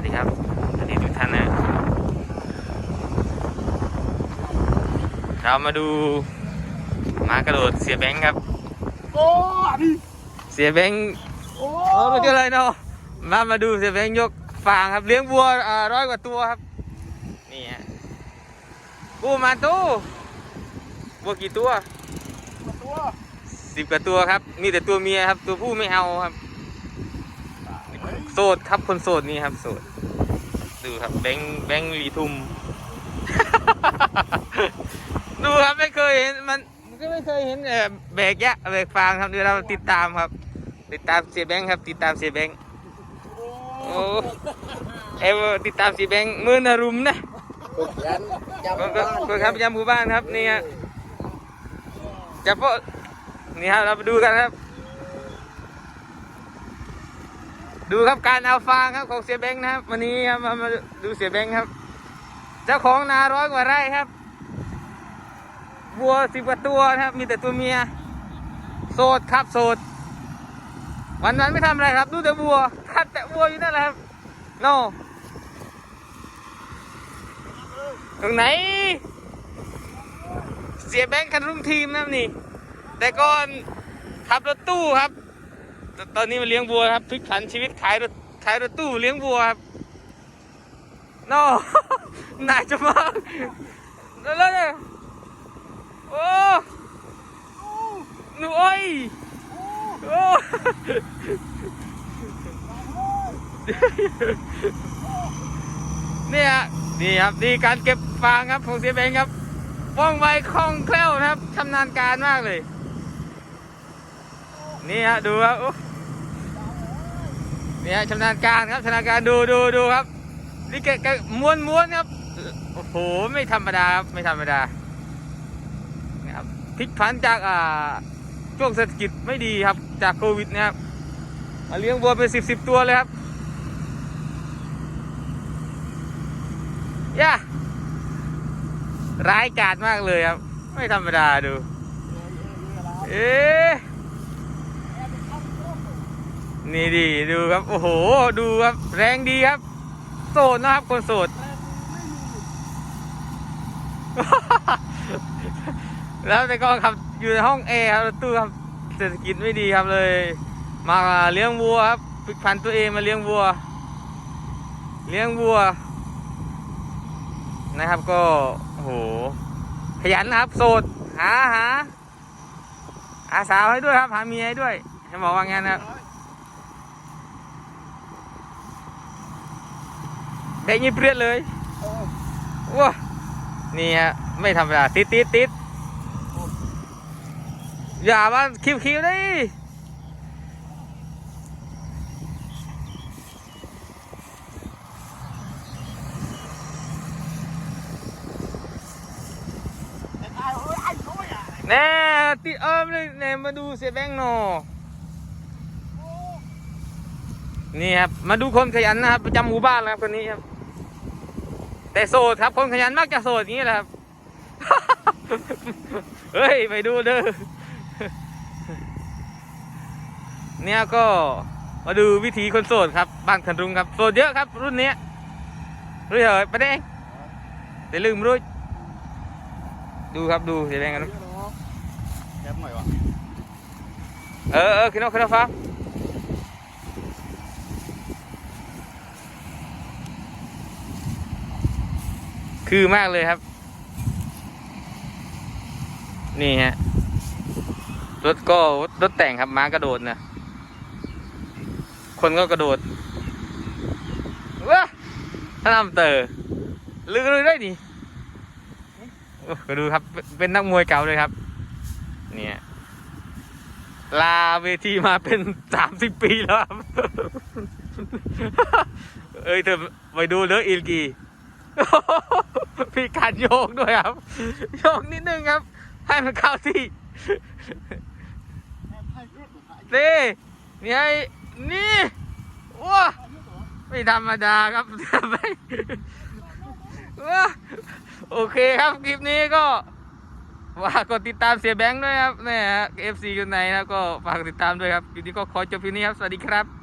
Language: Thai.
วัสดีครับสวัสดีทุกท่านนะเรามาดูหมากระโดดเสียแบงค์ครับ โอ้ดิเสียแบงค์โอ้โอ้ไม่เจออะไรเนาะมามาดูเสียแบงค์ยกฟางครับเลี้ยงวัวอ่าร้อยกว่าตัวครับนี่ฮะกู้มาตู้วัวกี่ตัวตัวสิบกว่าตัวครับ มีแต่ตัวเมียครับ ตัวผู้ไม่เอาครับโสดครับคนโสดนี่ครับโสด ดูครับแบงแบงลีทุม ดูครับไม่เคยเห็นมันก็ไม่เคยเห็นเออแบกยะแบกฟางครับเดี๋ยวเราติดตามครับ ติดตามเสียแบงครับติดตามเสียแบงโอ้เอวติดตามเสียแบงมือนารุมนะยันจับก็ครับยามหมู่บ้านครับนี่ฮะจะพาะนี่ครับเราไปดูกันครับ ดูครับการเอาฟางครับของเสียแบงค์นะครับ วันนี้ครับมามาดูเสียแบงค์ครับ เจ้าของนาร้อยกว่าไร่ครับวัวสิบกว่าตัวนะครับ มีแต่ตัวเมีย โสดครับโสด วันวันไม่ทำอะไรครับ ดูแต่วัวคัดแต่วัวอยู่นั่นแหละครับโนตรงไหน เสียแบงค์คันรุ่งทีมนะนี่ แต่ก่อนขับรถตู้ครับ ตอนนี้มาเลี้ยงวัวครับพลิกผันชีวิตขายรถขายรถตู้เลี้ยงวัวครับโนนายจะมาแล้วแล้วเนี่ยโอ้หนูอ้อยโอ้เนี่ยนี่ครับนี่การเก็บฟางครับของเสียแบงครับว่องไวคล่องแคล่วนะครับชำนาญการมากเลย นี่ฮะดูครับ โอ้นี่ฮะชำนาญการครับชำนาญการดูดูดูครับนี่แกแกม้วนม้วนครับโอ้โหไม่ธรรมดาครับไม่ธรรมดานี่ครับพลิกผันจากอ่าช่วงเศรษฐกิจไม่ดีครับจากโควิดนะครับมาเลี้ยงวัวเป็นสิบสิบตัวเลยครับย่าร้ายกาจมากเลยครับ ไม่ธรรมดาดู เอ๊ะ นี่ดีดูครับ โอ้โห ดูครับ แรงดีครับ โสดนะครับคนโสดแล้วแต่ก็ขับอยู่ในห้องแอร์ครับตู้ครับเศรษฐกิจไม่ดีครับเลย มาเลี้ยงวัวครับฝึกพันตัวเองมาเลี้ยงวัว เลี้ยงวัว นะครับก็โอ้โหขยันนะครับโสดหาหาอาสาวให้ด้วยครับหาเมียให้ด้วยให้บอกว่างั้นนะครับ ได้ยินเปรี้ยเลยว้านี่ฮะไม่ธรรมดาติดติดติดอย่ามาคิวคิวๆดิแน่ติดเอิมเลยแน่มาดูเสียแบงค์หนอนี่ครับ มาดูคนขยันนะครับ ประจำหมู่บ้านนะครับคนนี้ครับ แต่โสดครับคนขยันมักจะโสดอย่างนี้แหละครับ เฮ้ยไปดูเด้อเนี่ยก็มาดูวิธีคนโสดครับบ้านคันรุงครับโสดเยอะครับ รุ่นนี้รู้เหรอไปได้แต่ลืมรู้ดูครับดูเสียแรงกันแคบหน่อยวะเออเออขึ้นเอาขึ้นเอาฟ้า คือมากเลยครับ นี่ฮะ รถก็รถแต่งครับม้ากระโดดนะ คนก็กระโดดว้าท่านำเตอร์ลือเลยได้ดิก็ดูครับ เป็นนักมวยเก่าเลยครับ เนี่ยลาเวทีมาเป็นสามสิบปีแล้วครับ เอ้ยเธอไปดูเลืออิลกี มีการโยกด้วยครับ โยกนิดนึงครับ ให้มันเข้าที่นี่นี่ไอ้นี่ว้าไม่ธรรมดาครับไมว้าโอเคครับคลิปนี้ก็ฝากกดติดตามเสียแบงค์ด้วยครับเนี่ยเอฟซีอยู่ไหนนะก็ฝากติดตามด้วยครับคลิปนี้ก็ขอจบเพียงนี้ครับ สวัสดีครับ